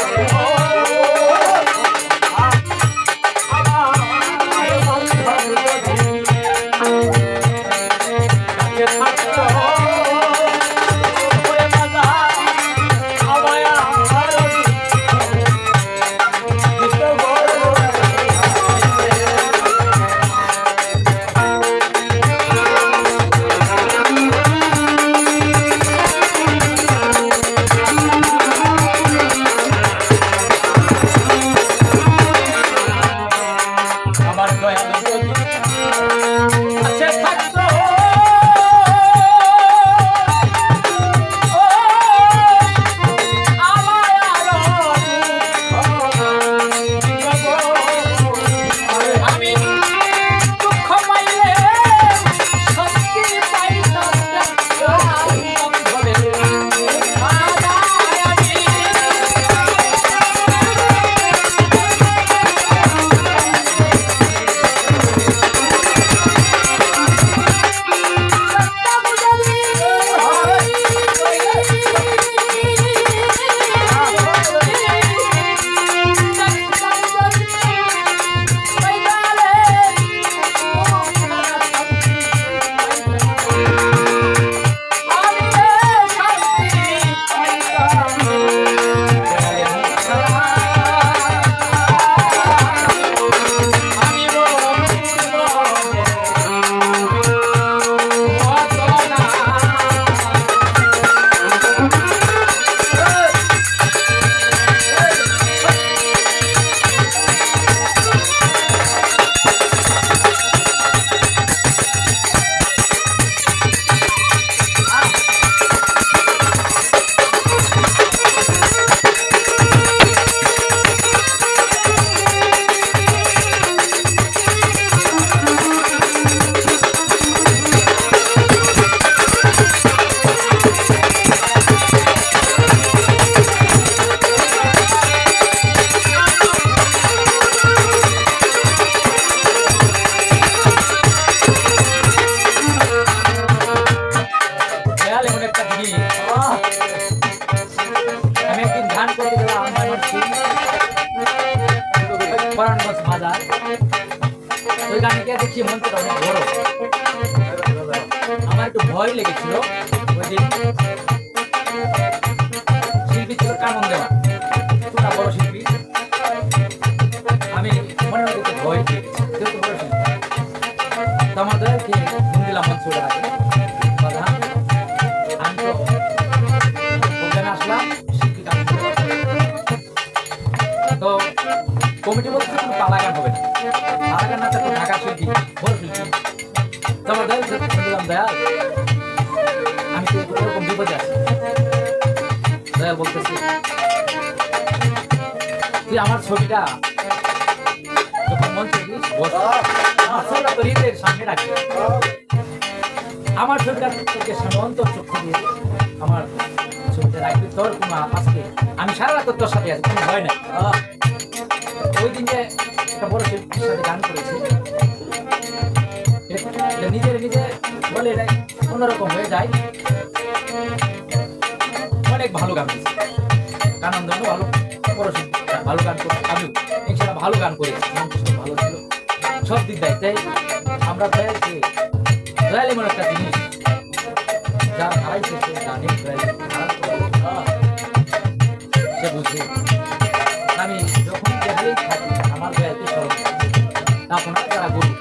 Oh. গান করতে দেওয়া আমার পরাণ বস বাজার। ওই গানকে দেখছি মনটা অনেক বড়। আমার একটু ভয় লেগেছিল। ওই যে শিল্পী ছিল কামন দেওয়া। ছোটা বড় শিল্পী। আমি মনে হয় ভয় যেহেতু বড় তো আমাদের দিলাম মঞ্চ কমিটি বলছে কোনো পালা গান হবে না। পালা গান না থাকলে ঢাকা শিল্পী বড় শিল্পী। তো আমার দয়াল বললাম দয়াল আমি তো এরকম বিপদে আছি। দয়াল বলতেছি তুই আমার ছবিটা যখন গিয়ে বস, আমার ছবিটা তোর হৃদয়ের সামনে রাখবি। আমার ছবিটা তোকে সামনে অন্তর চক্ষু দিয়ে আমার ছবিটা রাখবি তোর কোনো আজকে। আমি সারা রাত তোর সাথে আছি কোনো ভয় নাই। ওই দিন যে একটা বড় শিল্পীর সাথে গান করেছি। নিজের নিজে বলে এটা অন্যরকম হয়ে যায়। অনেক ভালো গান করেছি। গানন্দ ভালো, বড় শিল্পী ভালো গান করে আমিও। ইনশাল্লাহ ভালো গান করেছি মন খুশি ভালো ছিল। সব দিক দেয় তাই আমরা দয়ালকে দয়াল এমন একটা জিনিস যার হারাইছে আপনারা যারা